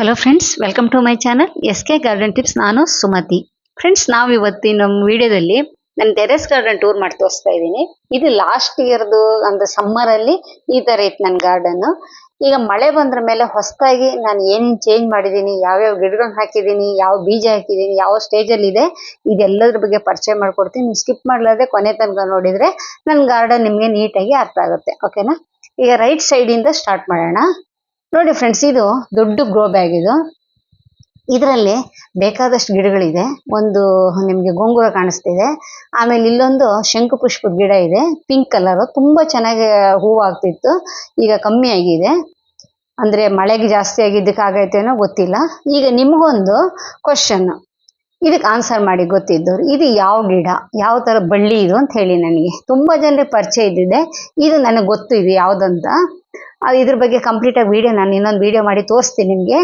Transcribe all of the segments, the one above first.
Hello friends welcome to my channel S K garden tips ನಾನು Sumathi. Friends ನಾವು ಇವತ್ತಿನ ನಮ್ಮ ವಿಡಿಯೋದಲ್ಲಿ ನನ್ನ ಟೆರೆಸ್ ಗಾರ್ಡನ್ ಟೂರ್ ಮಾಡಿ ತೋರಿಸ್ತಾ ಇದ್ದೀನಿ. ಇದು ಲಾಸ್ಟ್ ಇಯರ್ದು ಅಂದ್ರೆ ಸಮ್ಮರ್ ಅಲ್ಲಿ ಈ ತರ ಇತ್ತು ನನ್ನ ಗಾರ್ಡನ್ ಈಗ ಮಳೆ ಬಂದ್ರ ಮೇಲೆ ಹೊಸದಾಗಿ ನಾನು ಏನು ಚೇಂಜ್ ಮಾಡಿದೀನಿ, ಯಾವ್ಯಾವ ಗಿಡಗಳನ್ನ ಹಾಕಿದೀನಿ, ಯಾವ ಬೀಜ ಹಾಕಿದೀನಿ, ಯಾವ ಸ್ಟೇಜ್ ಅಲ್ಲಿ ಇದೆ, ಇದೆಲ್ಲದ್ರ ಬಗ್ಗೆ ಪರಿಚಯ ಮಾಡ್ಕೊಡ್ತೀನಿ. ಸ್ಕಿಪ್ ಮಾಡಲಾರ್ದೆ ಕೊನೆ ತನಕ ನೋಡಿದ್ರೆ ನನ್ನ ಗಾರ್ಡನ್ ನಿಮ್ಗೆ ನೀಟಾಗಿ ಅರ್ಥ ಆಗುತ್ತೆ. ಓಕೆನಾ ಈಗ ರೈಟ್ ಸೈಡ್ ಇಂದ ಸ್ಟಾರ್ಟ್ ಮಾಡೋಣ. ನೋಡಿ ಫ್ರೆಂಡ್ಸ್ ಇದು ದೊಡ್ಡ ಗ್ರೋ ಬ್ಯಾಗ್ ಇದು. ಇದರಲ್ಲಿ ಬೇಕಾದಷ್ಟು ಗಿಡಗಳಿದೆ. ಒಂದು ನಿಮಗೆ ಗೊಂಗುರ ಕಾಣಿಸ್ತಿದೆ. ಆಮೇಲೆ ಇಲ್ಲೊಂದು ಶಂಕು ಪುಷ್ಪದ ಗಿಡ ಇದೆ. ಪಿಂಕ್ ಕಲರ್ ತುಂಬಾ ಚೆನ್ನಾಗಿ ಹೂವು ಆಗ್ತಿತ್ತು. ಈಗ ಕಮ್ಮಿ ಆಗಿದೆ. ಅಂದ್ರೆ ಮಳೆಗೆ ಜಾಸ್ತಿ ಆಗಿದ್ದಕ್ಕೆ ಆಗೈತೇನೋ ಗೊತ್ತಿಲ್ಲ. ಈಗ ನಿಮಗೊಂದು ಕ್ವಶನ್ ಇದಕ್ಕೆ ಆನ್ಸರ್ ಮಾಡಿ ಗೊತ್ತಿದ್ದವ್ರು. ಇದು ಯಾವ ಗಿಡ? ಯಾವ ಥರ ಬಳ್ಳಿ ಇದು ಅಂತ ಹೇಳಿ ನನಗೆ. ತುಂಬ ಜನರಿಗೆ ಪರಿಚಯ ಇದ್ದಿದೆ ಇದು ನನಗೆ ಗೊತ್ತು ಇದು ಯಾವುದಂತ ಇದ್ರ ಬಗ್ಗೆ ಕಂಪ್ಲೀಟ್ ಆಗಿ ವಿಡಿಯೋ ನಾನು ಇನ್ನೊಂದು ವಿಡಿಯೋ ಮಾಡಿ ತೋರಿಸ್ತೀನಿ ನಿಮಗೆ.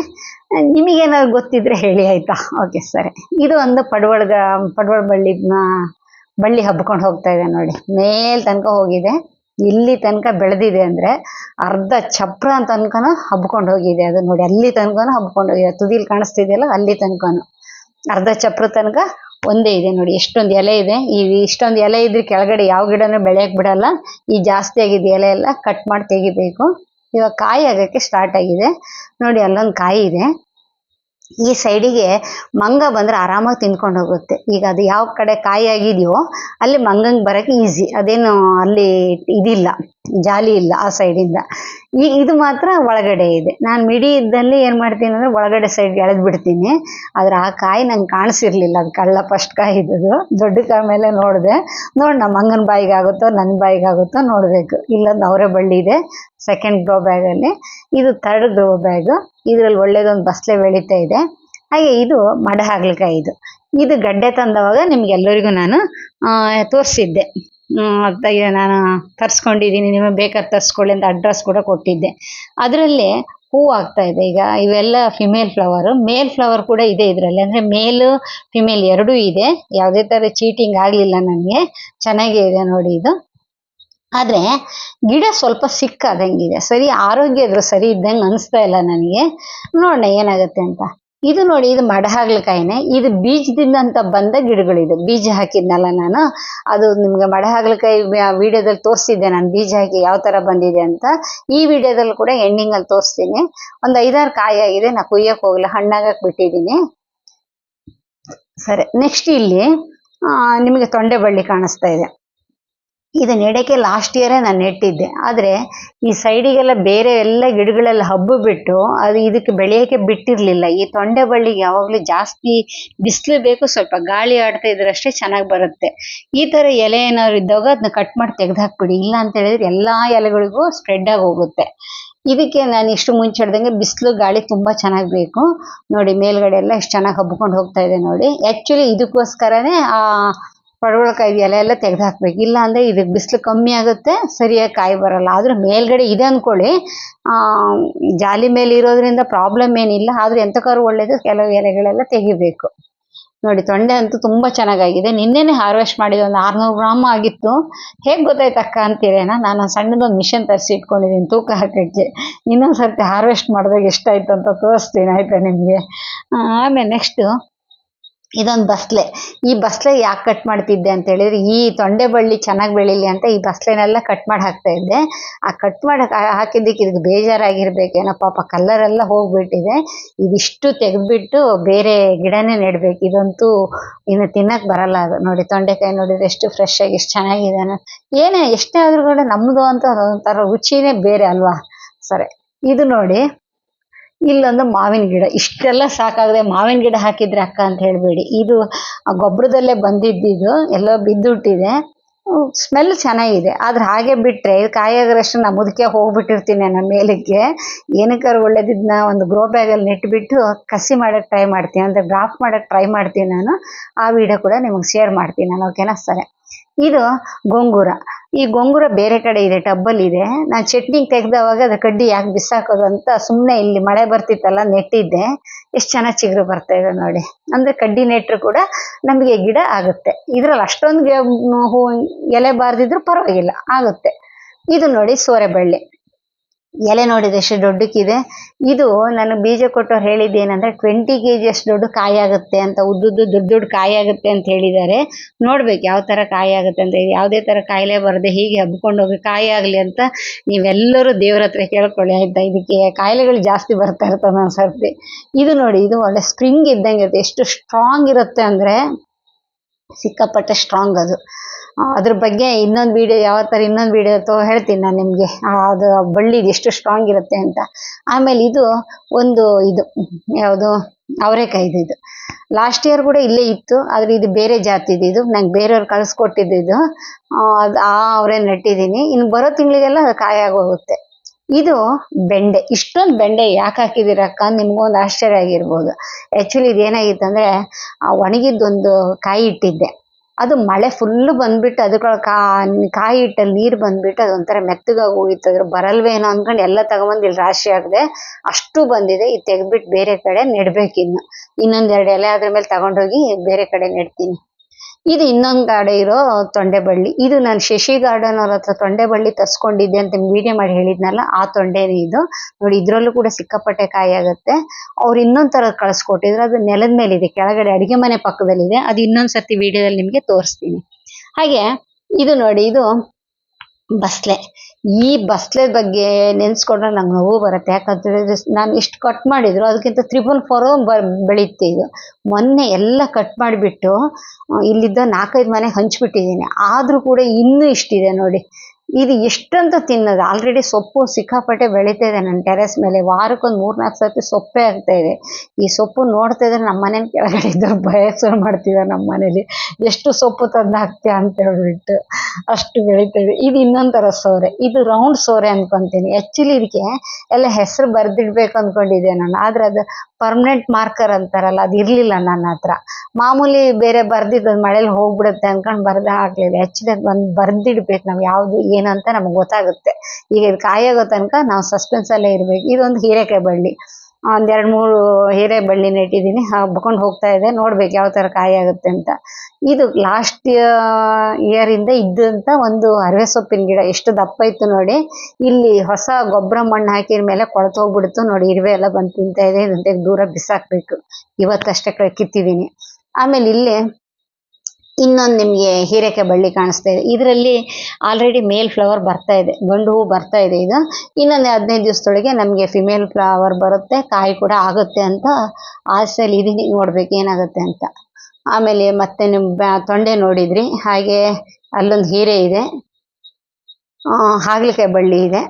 ನಿಮಗೇನಾದ್ರು ಗೊತ್ತಿದ್ರೆ ಹೇಳಿ ಆಯ್ತಾ? ಓಕೆ ಸರಿ. ಇದು ಒಂದು ಪಡವಳಗ, ಪಡವಳ ಬಳ್ಳಿ ಬಳ್ಳಿ ಹಬ್ಕೊಂಡು ಹೋಗ್ತಾ ಇದೆ ನೋಡಿ. ಮೇಲ್ ತನಕ ಹೋಗಿದೆ. ಇಲ್ಲಿ ತನಕ ಬೆಳೆದಿದೆ ಅಂದ್ರೆ ಅರ್ಧ ಚಪ್ರ ತನಕನೂ ಹಬ್ಕೊಂಡು ಹೋಗಿದೆ ಅದು ನೋಡಿ. ಅಲ್ಲಿ ತನಕನೂ ಹಬ್ಕೊಂಡು ಹೋಗಿದೆ. ತುದಿಲಿ ಕಾಣಿಸ್ತಿದೆಯಲ್ಲ, ಅಲ್ಲಿ ತನಕನು. ಅರ್ಧ ಚಪ್ರ ತನಕ ಒಂದೇ ಇದೆ ನೋಡಿ, ಎಷ್ಟೊಂದು ಎಲೆ ಇದೆ. ಈ ಇಷ್ಟೊಂದು ಎಲೆ ಇದ್ರೆ ಕೆಳಗಡೆ ಯಾವ ಗಿಡನೂ ಬೆಳೆಯಕ್ ಬಿಡಲ್ಲ. ಈ ಜಾಸ್ತಿ ಆಗಿದೆ ಎಲೆ ಎಲ್ಲ ಕಟ್ ಮಾಡಿ ತೆಗಿಬೇಕು. ಇವಾಗ ಕಾಯಿ ಆಗಕ್ಕೆ ಸ್ಟಾರ್ಟ್ ಆಗಿದೆ. ನೋಡಿ, ಅಲ್ಲೊಂದು ಕಾಯಿ ಇದೆ. ಈ ಸೈಡಿಗೆ ಮಂಗ ಬಂದ್ರೆ ಆರಾಮಾಗಿ ತಿನ್ಕೊಂಡು ಹೋಗುತ್ತೆ. ಈಗ ಅದು ಯಾವ ಕಡೆ ಕಾಯಿ ಆಗಿದೆಯೋ, ಅಲ್ಲಿ ಮಂಗಂಗೆ ಬರಕ್ಕೆ ಈಸಿ ಅದೇನು ಅಲ್ಲಿ ಇದಿಲ್ಲ. ಜಾಲಿ ಇಲ್ಲ ಆ ಸೈಡಿಂದ ಈ, ಇದು ಮಾತ್ರ ಒಳಗಡೆ ಇದೆ. ನಾನು ಮಿಡಿ ಇದ್ದಲ್ಲಿ ಏನು ಮಾಡ್ತೀನಿ ಅಂದರೆ ಒಳಗಡೆ ಸೈಡ್ ಎಳೆದು ಬಿಡ್ತೀನಿ. ಆದ್ರೆ ಆ ಕಾಯಿ ನಂಗೆ ಕಾಣಿಸಿರ್ಲಿಲ್ಲ ಅದು ಕಳ್ಳ ಫಸ್ಟ್ ಕಾಯಿ ಇದ್ದದು ದೊಡ್ಡ ಕಾಯಿ ಮೇಲೆ ನೋಡಿದೆ. ನೋಡಿ ನಮ್ಮ ಅಂಗನ ಬಾಯಿಗೆ ಆಗುತ್ತೋ ನನ್ನ ಬಾಯಿಗೆ ಆಗುತ್ತೋ ನೋಡಬೇಕು. ಇಲ್ಲೊಂದು ಅವರೇ ಬಳ್ಳಿ ಇದೆ ಸೆಕೆಂಡ್ ಗ್ರೋ ಬ್ಯಾಗ್ ಅಲ್ಲಿ. ಇದು ಥರ್ಡ್ ಗ್ರೋ ಬ್ಯಾಗ್ ಇದ್ರಲ್ಲಿ ಒಳ್ಳೇದೊಂದು ಬಸ್ಲೆ ಬೆಳೀತಾ ಇದೆ. ಹಾಗೆ ಇದು ಮಡ ಹಾಗಲಕಾಯಿ ಇದು. ಇದು ಗಡ್ಡೆ ತಂದವಾಗ ನಿಮ್ಗೆಲ್ಲರಿಗೂ ನಾನು ತೋರಿಸಿದ್ದೆ. ಅದಾಗೆ ನಾನು ತರಿಸ್ಕೊಂಡಿದ್ದೀನಿ ನಿಮಗೆ ಬೇಕಾದ್ರೆ ತರಿಸ್ಕೊಳ್ಳಿ ಅಂತ ಅಡ್ರೆಸ್ ಕೂಡ ಕೊಟ್ಟಿದ್ದೆ. ಅದರಲ್ಲಿ ಹೂ ಆಗ್ತಾ ಇದೆ. ಈಗ ಇವೆಲ್ಲ ಫಿಮೇಲ್ ಫ್ಲವರ್ ಮೇಲ್ ಫ್ಲವರ್ ಕೂಡ ಇದೆ ಇದರಲ್ಲಿ. ಅಂದ್ರೆ ಮೇಲ್ ಫಿಮೇಲ್ ಎರಡೂ ಇದೆ. ಯಾವುದೇ ತರ ಚೀಟಿಂಗ್ ಆಗಲಿಲ್ಲ ನನಗೆ. ಚೆನ್ನಾಗೇ ಇದೆ ನೋಡಿ ಇದು. ಆದ್ರೆ ಗಿಡ ಸ್ವಲ್ಪ ಸಿಕ್ಕಾದಂಗಿದೆ. ಸರಿ ಆರೋಗ್ಯ ಇದ್ರೂ ಸರಿ ಇದ್ದಂಗೆ ಅನಿಸ್ತಾ ಇಲ್ಲ ನನಗೆ. ನೋಡೋಣ ಏನಾಗುತ್ತೆ ಅಂತ. ಇದು ನೋಡಿ, ಇದು ಮಡ ಹಾಗಲಕಾಯಿನೇ ಇದು ಬೀಜದಿಂದ ಅಂತ ಬಂದ ಗಿಡಗಳಿದು. ಬೀಜ ಹಾಕಿದ್ನಲ್ಲ ನಾನು. ಅದು ನಿಮ್ಗೆ ಮಡ ಹಾಗಲಕಾಯಿ ವಿಡಿಯೋದಲ್ಲಿ ತೋರಿಸಿದ್ದೆ ನಾನು. ಬೀಜ ಹಾಕಿ ಯಾವ ತರ ಬಂದಿದೆ ಅಂತ. ಈ ವಿಡಿಯೋದಲ್ಲಿ ಕೂಡ ಎಂಡಿಂಗ್ ಅಲ್ಲಿ ತೋರಿಸ್ತೀನಿ. ಒಂದು ಐದಾರು ಕಾಯಿ ಆಗಿದೆ. ನಾ ಕುಯ್ಯಕ್ಕೆ ಹೋಗಲ್ಲ ಹಣ್ಣಾಗಕ್ಕೆ ಬಿಟ್ಟಿದ್ದೀನಿ. ಸರಿ ನೆಕ್ಸ್ಟ್ ಇಲ್ಲಿ ನಿಮಗೆ ತೊಂಡೆ ಬಳ್ಳಿ ಕಾಣಿಸ್ತಾ ಇದೆ. ಇದು ನೆಡಕ್ಕೆ ಲಾಸ್ಟ್ ಇಯರೇ ನಾನು ನೆಟ್ಟಿದ್ದೆ. ಆದರೆ ಈ ಸೈಡಿಗೆಲ್ಲ ಬೇರೆ ಎಲ್ಲ ಗಿಡಗಳೆಲ್ಲ ಹಬ್ಬು ಬಿಟ್ಟು ಅದು ಇದಕ್ಕೆ ಬೆಳೆಯೋಕ್ಕೆ ಬಿಟ್ಟಿರಲಿಲ್ಲ. ಈ ತೊಂಡೆ ಬಳ್ಳಿಗೆ ಯಾವಾಗಲೂ ಜಾಸ್ತಿ ಬಿಸಿಲು ಬೇಕು, ಸ್ವಲ್ಪ ಗಾಳಿ ಆಡ್ತಾ ಇದ್ರಷ್ಟೇ ಚೆನ್ನಾಗಿ ಬರುತ್ತೆ. ಈ ಥರ ಎಲೆ ಏನಾದ್ರು ಇದ್ದಾಗ ಅದನ್ನ ಕಟ್ ಮಾಡಿ ತೆಗೆದು ಹಾಕ್ಬಿಡಿ ಇಲ್ಲ ಅಂತ ಹೇಳಿದ್ರೆ ಎಲ್ಲಾ ಎಲೆಗಳಿಗೂ ಸ್ಪ್ರೆಡ್ ಆಗಿ ಹೋಗುತ್ತೆ. ಇದಕ್ಕೆ ನಾನು ಇಷ್ಟು ಮುಂಚೆ ಹಿಡ್ದಂಗೆ ಬಿಸಿಲು, ಗಾಳಿ ತುಂಬಾ ಚೆನ್ನಾಗಿ ಬೇಕು. ನೋಡಿ ಮೇಲ್ಗಡೆ ಎಲ್ಲ ಎಷ್ಟು ಚೆನ್ನಾಗಿ ಹಬ್ಕೊಂಡು ಹೋಗ್ತಾ ಇದೆ ನೋಡಿ. ಆಕ್ಚುಲಿ ಇದಕ್ಕೋಸ್ಕರನೇ ಆ ಪಡವಲಕಾಯಿ ಎಲೆ ಎಲ್ಲ ತೆಗೆದು ಹಾಕ್ಬೇಕು ಇಲ್ಲ ಅಂದ್ರೆ ಇದಕ್ಕೆ ಬಿಸಿಲು ಕಮ್ಮಿ ಆಗುತ್ತೆ, ಸರಿಯಾಗಿ ಕಾಯಿ ಬರಲ್ಲ. ಆದ್ರೆ ಮೇಲ್ಗಡೆ ಇದೆ ಅಂದ್ಕೊಳ್ಳಿ ಜಾಲಿ ಮೇಲೆ ಇರೋದ್ರಿಂದ ಪ್ರಾಬ್ಲಮ್ ಏನಿಲ್ಲ. ಆದ್ರೆ ಎಂತಕ್ಕಾದ್ರು ಒಳ್ಳೇದು ಕೆಲವು ಎಲೆಗಳೆಲ್ಲ ತೆಗಿಬೇಕು. ನೋಡಿ, ತೊಂಡೆ ಅಂತೂ ತುಂಬಾ ಚೆನ್ನಾಗಾಗಿದೆ. ನಿನ್ನೆನೆ ಹಾರ್ವೆಸ್ಟ್ ಮಾಡಿದ ಒಂದು ಆರ್ನೂರು ಗ್ರಾಮ್ ಆಗಿತ್ತು. ಹೇಗ್ ಗೊತ್ತಾಯ್ತು ಅಕ್ಕ ಅಂತೀರೇನ ನಾನು ಸಣ್ಣದೊಂದು ಮಿಷನ್ ತರಿಸಿ ಇಟ್ಕೊಂಡಿದ್ದೀನಿ ತೂಕ ಹಾಕಕ್ಕೆ. ಇನ್ನೊಂದು ಸರ್ತಿ ಹಾರ್ವೆಸ್ಟ್ ಮಾಡಿದಾಗ ಎಷ್ಟಾಯ್ತು ಅಂತ ತೋರಿಸ್ತೀನಿ, ಆಯ್ತಾ ನಿಮಗೆ? ಆಮೇಲೆ ನೆಕ್ಸ್ಟ್ ಇದೊಂದು ಬಸ್ಲೆ. ಈ ಬಸ್ಲೆ ಯಾಕೆ ಕಟ್ ಮಾಡ್ತಿದ್ದೆ ಅಂತ ಹೇಳಿದ್ರೆ, ಈ ತೊಂಡೆ ಬಳ್ಳಿ ಚೆನ್ನಾಗಿ ಬೆಳೀಲಿ ಅಂತ ಈ ಬಸ್ಲೆನೆಲ್ಲ ಕಟ್ ಮಾಡಿ ಹಾಕ್ತಾ ಇದ್ದೆ. ಆ ಕಟ್ ಮಾಡಿ ಹಾಕಿದ್ದಕ್ಕೆ ಇದಕ್ಕೆ ಬೇಜಾರಾಗಿರ್ಬೇಕೇನೋ ಪಾಪ ಕಲರ್ ಎಲ್ಲ ಹೋಗ್ಬಿಟ್ಟಿದೆ. ಇದಿಷ್ಟು ತೆಗೆದ್ಬಿಟ್ಟು ಬೇರೆ ಗಿಡನೇ ನೆಡ್ಬೇಕು. ಇದಂತೂ ಇನ್ನು ತಿನ್ನಕ್ ಬರಲ್ಲ ಅದು. ನೋಡಿ, ತೊಂಡೆಕಾಯಿ ನೋಡಿದ್ರೆ ಎಷ್ಟು ಫ್ರೆಶ್ ಆಗಿ ಎಷ್ಟು ಚೆನ್ನಾಗಿದೆ ಏನೇ ಎಷ್ಟೇ ಆದ್ರೂ ಕೂಡ ನಮ್ಮದು ಅಂತ ಒಂಥರ ರುಚಿನೇ ಬೇರೆ ಅಲ್ವಾ? ಸರಿ, ಇದು ನೋಡಿ. ಇಲ್ಲೊಂದು ಮಾವಿನ ಗಿಡ. ಇಷ್ಟೆಲ್ಲ ಸಾಕಾಗದೆ ಮಾವಿನ ಗಿಡ ಹಾಕಿದ್ರೆ ಅಕ್ಕ ಅಂತ ಹೇಳ್ಬೇಡಿ. ಇದು ಗೊಬ್ಬರದಲ್ಲೇ ಬಂದಿದ್ದಿದ್ದು, ಎಲ್ಲೋ ಬಿದ್ದುಟ್ಟಿದೆ. ಸ್ಮೆಲ್ ಚೆನ್ನಾಗಿದೆ. ಆದ್ರೆ ಹಾಗೆ ಬಿಟ್ರೆ, ಇದು ಕಾಯಾಗರಷ್ಟು ನಾ ಮುದುಕೆ ಹೋಗ್ಬಿಟ್ಟಿರ್ತೀನಿ ನನ್ನ ಮೇಲಕ್ಕೆ. ಏನಕ್ಕಾರು ಒಳ್ಳೇದಿದ್ನ ಒಂದು ಗ್ರೋ ಬ್ಯಾಗಲ್ಲಿ ನೆಟ್ಬಿಟ್ಟು ಕಸಿ ಮಾಡೋಕ್ಕೆ ಟ್ರೈ ಮಾಡ್ತೀನಿ. ಅಂದರೆ ಡ್ರಾಫ್ಟ್ ಮಾಡೋಕ್ಕೆ ಟ್ರೈ ಮಾಡ್ತೀನಿ ನಾನು. ಆ ವಿಡಿಯೋ ಕೂಡ ನಿಮಗೆ ಶೇರ್ ಮಾಡ್ತೀನಿ ನಾನು. ಓಕೆನಾ ಸರಿ. ಇದು ಗೊಂಗುರ. ಈ ಗೊಂಗುರ ಬೇರೆ ಕಡೆ ಇದೆ ಟಬ್ಬಲ್ಲಿ ಇದೆ. ನಾನು ಚಟ್ನಿ ತೆಗ್ದವಾಗ ಅದು ಕಡ್ಡಿ ಯಾಕೆ ಬಿಸಾಕೋದು ಅಂತ ಸುಮ್ಮನೆ ಇಲ್ಲಿ ಮಳೆ ಬರ್ತಿತ್ತಲ್ಲ, ನೆಟ್ಟಿದ್ದೆ. ಎಷ್ಟು ಚೆನ್ನಾಗಿ ಚಿಗುರು ಬರ್ತಾ ಇದೆ ನೋಡಿ. ಅಂದ್ರೆ ಕಡ್ಡಿ ನೆಟ್ಟರು ಕೂಡ ನಮಗೆ ಗಿಡ ಆಗುತ್ತೆ. ಇದ್ರಲ್ಲಿ ಅಷ್ಟೊಂದು ಹೂ ಎಲೆ ಬಾರ್ದಿದ್ರು ಪರವಾಗಿಲ್ಲ, ಆಗುತ್ತೆ. ಇದು ನೋಡಿ ಸೋರೆ ಬಳ್ಳಿ ಎಲೆ ನೋಡಿದ್ರೆ ಎಷ್ಟು ದೊಡ್ಡಕ್ಕಿದೆ. ಇದು ನಾನು ಬೀಜ ಕೊಟ್ಟವ್ರು ಹೇಳಿದ್ದೇನೆಂದ್ರೆ ಟ್ವೆಂಟಿ ಕೆ ಜಿ ಅಷ್ಟು ದೊಡ್ಡ ಕಾಯಿ ಆಗುತ್ತೆ ಅಂತ, ಉದ್ದುದ್ದು ದೊಡ್ಡ ದೊಡ್ಡ ಕಾಯಿ ಆಗುತ್ತೆ ಅಂತ ಹೇಳಿದ್ದಾರೆ. ನೋಡ್ಬೇಕು ಯಾವ ಥರ ಕಾಯಿ ಆಗುತ್ತೆ ಅಂತ. ಯಾವುದೇ ಥರ ಕಾಯಿಲೆ ಬರದೆ ಹೀಗೆ ಹಬ್ಕೊಂಡು ಹೋಗಿ ಕಾಯಿ ಆಗಲಿ ಅಂತ ನೀವೆಲ್ಲರೂ ದೇವ್ರ ಹತ್ರ ಕೇಳ್ಕೊಳ್ಳಿ ಆಯ್ತಾ. ಇದಕ್ಕೆ ಕಾಯಿಲೆಗಳು ಜಾಸ್ತಿ ಬರ್ತಾ ಇರ್ತವೆ ಸರ್ತಿ ಇದು ನೋಡಿ, ಇದು ಒಳ್ಳೆ ಸ್ಪ್ರಿಂಗ್ ಇದ್ದಂಗೆ ಇರುತ್ತೆ. ಎಷ್ಟು ಸ್ಟ್ರಾಂಗ್ ಇರುತ್ತೆ ಅಂದರೆ ಸಿಕ್ಕಾಪಟ್ಟೆ ಸ್ಟ್ರಾಂಗ್ ಅದು. ಅದ್ರ ಬಗ್ಗೆ ಇನ್ನೊಂದು ವಿಡಿಯೋ ಯಾವ ಥರ ಇನ್ನೊಂದು ವಿಡಿಯೋ ತೋ ಹೇಳ್ತೀನಿ ನಾನು ನಿಮಗೆ. ಅದು ಬಳ್ಳಿದು ಎಷ್ಟು ಸ್ಟ್ರಾಂಗ್ ಇರುತ್ತೆ ಅಂತ. ಆಮೇಲೆ ಇದು ಒಂದು ಇದು, ಯಾವುದು ಅವರೆಕಾಯ್ದು ಇದು ಲಾಸ್ಟ್ ಇಯರ್ ಕೂಡ ಇಲ್ಲೇ ಇತ್ತು, ಆದರೆ ಇದು ಬೇರೆ ಜಾತಿದು ಇದು ನಂಗೆ ಬೇರೆಯವ್ರು ಕಳಿಸ್ಕೊಟ್ಟಿದ್ದು ಇದು. ಅದ್- ಆ ಅವರೇ ನೆಟ್ಟಿದ್ದೀನಿ. ಇನ್ನು ಬರೋ ತಿಂಗಳಿಗೆಲ್ಲ ಕಾಯಾಗೋಗುತ್ತೆ ಇದು ಬೆಂಡೆ. ಇಷ್ಟೊಂದು ಬೆಂಡೆ ಯಾಕೆ ಹಾಕಿದಿರಕ್ಕ? ನಿಮ್ಗೊಂದು ಆಶ್ಚರ್ಯ ಆಗಿರ್ಬೋದು. ಆ್ಯಕ್ಚುಲಿ ಇದೇನಾಗಿತ್ತು ಅಂದರೆ ಒಣಗಿದ್ದೊಂದು ಕಾಯಿ ಇಟ್ಟಿದ್ದೆ. ಅದು ಮಳೆ ಫುಲ್ಲು ಬಂದ್ಬಿಟ್ಟು ಅದಕ್ಕೊಳಗೆ ಕಾ, ಕಾಯಿ ಇಟ್ಟಲ್ಲಿ ನೀರು ಬಂದ್ಬಿಟ್ಟು ಅದೊಂಥರ ಮೆತ್ತಗಾಗಿ ಹೋಗಿತ್ತು. ಅದ್ರ ಬರಲ್ವೇನೋ ಅಂದ್ಕೊಂಡು ಎಲ್ಲ ತಗೊಂಬಂದು ಇಲ್ಲಿ ರಾಶಿ ಆಗದೆ ಅಷ್ಟು ಬಂದಿದೆ. ಇದು ತೆಗೆದ್ಬಿಟ್ಟು ಬೇರೆ ಕಡೆ ನೆಡ್ಬೇಕಿನ್ನು. ಇನ್ನೊಂದೆರಡು ಎಲೆ ಅದ್ರ ಮೇಲೆ ತಗೊಂಡೋಗಿ ಬೇರೆ ಕಡೆ ನೆಡ್ತೀನಿ. ಇದು ಇನ್ನೊಂದು ಕಡೆ ಇರೋ ತೊಂಡೆ ಬಳ್ಳಿ ಇದು ನಾನು ಶಶಿ ಗಾರ್ಡನ್ ಅವ್ರ ಹತ್ರ ತೊಂಡೆ ಬಳ್ಳಿ ತರ್ಸ್ಕೊಂಡಿದ್ದೆ ಅಂತ ವಿಡಿಯೋ ಮಾಡಿ ಹೇಳಿದ್ನಲ್ಲ, ಆ ತೊಂಡೆನೇ ಇದು. ನೋಡಿ, ಇದ್ರಲ್ಲೂ ಕೂಡ ಸಿಕ್ಕಾಪಟ್ಟೆ ಕಾಯಿ ಆಗುತ್ತೆ. ಅವ್ರು ಇನ್ನೊಂದ್ ತರ ಕಳ್ಸ್ಕೊಟ್ಟಿದ್ರು. ಅದು ನೆಲದ ಮೇಲೆ ಇದೆ ಕೆಳಗಡೆ ಅಡಿಗೆ ಮನೆ ಪಕ್ಕದಲ್ಲಿದೆ. ಅದು ಇನ್ನೊಂದ್ ಸರ್ತಿ ವಿಡಿಯೋದಲ್ಲಿ ನಿಮ್ಗೆ ತೋರಿಸ್ತೀನಿ. ಹಾಗೆ, ಇದು ನೋಡಿ, ಇದು ಬಸ್ಲೆ. ಈ ಬಸ್ಲೆ ಬಗ್ಗೆ ನೆನ್ಸ್ಕೊಂಡ್ರೆ ನಂಗೆ ನೋವು ಬರುತ್ತೆ. ಯಾಕಂತೇಳಿದ್ರೆ ನಾನು ಎಷ್ಟು ಕಟ್ ಮಾಡಿದ್ರು, ಅದಕ್ಕಿಂತ ತ್ರಿಬಲ್ ಫೋರ್ ಬೆಳೀತೆ ಇದು. ಮೊನ್ನೆ ಎಲ್ಲ ಕಟ್ ಮಾಡಿಬಿಟ್ಟು ಇಲ್ಲಿದ್ದ ನಾಲ್ಕೈದು ಮನೆ ಹಂಚ್ಬಿಟ್ಟಿದ್ದೀನಿ. ಆದರೂ ಕೂಡ ಇನ್ನೂ ಇಷ್ಟಿದೆ ನೋಡಿ. ಇದು ಎಷ್ಟಂತ ತಿನ್ನೋದು? ಆಲ್ರೆಡಿ ಸೊಪ್ಪು ಸಿಕ್ಕಾಪಟ್ಟೆ ಬೆಳೀತಾ ಇದೆ ನನ್ನ ಟೆರೆಸ್ ಮೇಲೆ. ವಾರಕ್ಕೊಂದು ಮೂರ್ನಾಲ್ಕು ಸರ್ತಿ ಸೊಪ್ಪೆ ಆಗ್ತಾ ಇದೆ. ಈ ಸೊಪ್ಪು ನೋಡ್ತಾ ಇದ್ರೆ ನಮ್ಮ ಮನೆ ಕೆಳಗಡೆ ಇದ್ದವ್ರು ಭಯ ಮಾಡ್ತಿದ್ದಾರೆ ನಮ್ಮ ಮನೇಲಿ. ಎಷ್ಟು ಸೊಪ್ಪು ತಂದು ಹಾಕ್ತೀಯ ಅಂತ ಹೇಳ್ಬಿಟ್ಟು ಅಷ್ಟು ಬೆಳೀತಾ ಇದೆ. ಇದು ಇನ್ನೊಂದ್ ಥರ ಸೋರೆ. ಇದು ರೌಂಡ್ ಸೋರೆ ಅನ್ಕೊಂತೀನಿ. ಆ್ಯಕ್ಚುಲಿ ಇದಕ್ಕೆ ಎಲ್ಲ ಹೆಸರು ಬರೆದಿಡ್ಬೇಕು ಅಂದ್ಕೊಂಡಿದ್ದೆ ನಾನು. ಆದ್ರೆ ಅದು ಪರ್ಮನೆಂಟ್ ಮಾರ್ಕರ್ ಅಂತಾರಲ್ಲ, ಅದು ಇರಲಿಲ್ಲ ನನ್ನ ಹತ್ರ. ಮಾಮೂಲಿ ಬೇರೆ ಬರ್ದಿದ್ದು ಮಳೇಲಿ ಹೋಗ್ಬಿಡುತ್ತೆ ಅನ್ಕೊಂಡು ಬರ್ದ ಹಾಕ್ಲಿಲ್ಲ ಹೆಚ್ಚಿನ ಒಂದು ಬರ್ದಿಡ್ಬೇಕು ನಾವು ಯಾವುದು ಏನಂತ ನಮ್ಗೆ ಗೊತ್ತಾಗುತ್ತೆ. ಈಗ ಇದು ಕಾಯಾಗೋ ತನಕ ನಾವು ಸಸ್ಪೆನ್ಸ್ ಅಲ್ಲೇ ಇರ್ಬೇಕು. ಇದೊಂದು ಹೀರೆಕಾಯಿ ಬಳ್ಳಿ. ಒಂದ್ ಎರಡ್ ಮೂರು ಹೀರೆ ಬಳ್ಳಿ ನೆಟ್ಟಿದ್ದೀನಿ. ಹಬ್ಕೊಂಡು ಹೋಗ್ತಾ ಇದೆ. ನೋಡ್ಬೇಕು ಯಾವ ತರ ಕಾಯಿ ಆಗುತ್ತೆ ಅಂತ. ಇದು ಲಾಸ್ಟ್ ಇಯರ್ ಇಂದ ಇದ್ದಂತ ಒಂದು ಅರವೆ ಸೊಪ್ಪಿನ ಗಿಡ. ಎಷ್ಟು ದಪ್ಪ ಇತ್ತು ನೋಡಿ. ಇಲ್ಲಿ ಹೊಸ ಗೊಬ್ಬರ ಮಣ್ಣು ಹಾಕಿದ ಮೇಲೆ ಕೊಳತು ಹೋಗ್ಬಿಡ್ತು ನೋಡಿ. ಇರುವೆ ಎಲ್ಲ ಬಂದು ತಿಂತಾ ಇದೆ. ಇದನ್ನ ದೂರ ಬಿಸಾಕ್ಬೇಕು. ಇವತ್ತಷ್ಟೇ ಕಿತ್ತಿದೀನಿ ಆಮೇಲೆ ಇಲ್ಲಿ ಇನ್ನೊಂದು ನಿಮಗೆ ಹೀರೆಕೆ ಬಳ್ಳಿ ಕಾಣಿಸ್ತಾ ಇದೆ. ಇದರಲ್ಲಿ ಆಲ್ರೆಡಿ ಮೇಲ್ ಫ್ಲವರ್ ಬರ್ತಾ ಇದೆ. ಗಂಡು ಹೂ ಬರ್ತಾ ಇದೆ ಇದು. ಇನ್ನೊಂದು ಹದಿನೈದು ದಿವಸದೊಳಗೆ ನಮಗೆ ಫಿಮೇಲ್ ಫ್ಲವರ್ ಬರುತ್ತೆ. ಕಾಯಿ ಕೂಡ ಆಗುತ್ತೆ ಅಂತ ಆಸೆಯಲ್ಲಿ ಇದೀನಿ. ನೋಡ್ಬೇಕು ಏನಾಗುತ್ತೆ ಅಂತ. ಆಮೇಲೆ ಮತ್ತೆ ನಿಮ್ಮ ತೊಂಡೆ ನೋಡಿದ್ರಿ. ಹಾಗೆ ಅಲ್ಲೊಂದು ಹೀರೆ ಇದೆ. ಹಾಗಲಕಾಯಿ ಬಳ್ಳಿ ಇದೆ.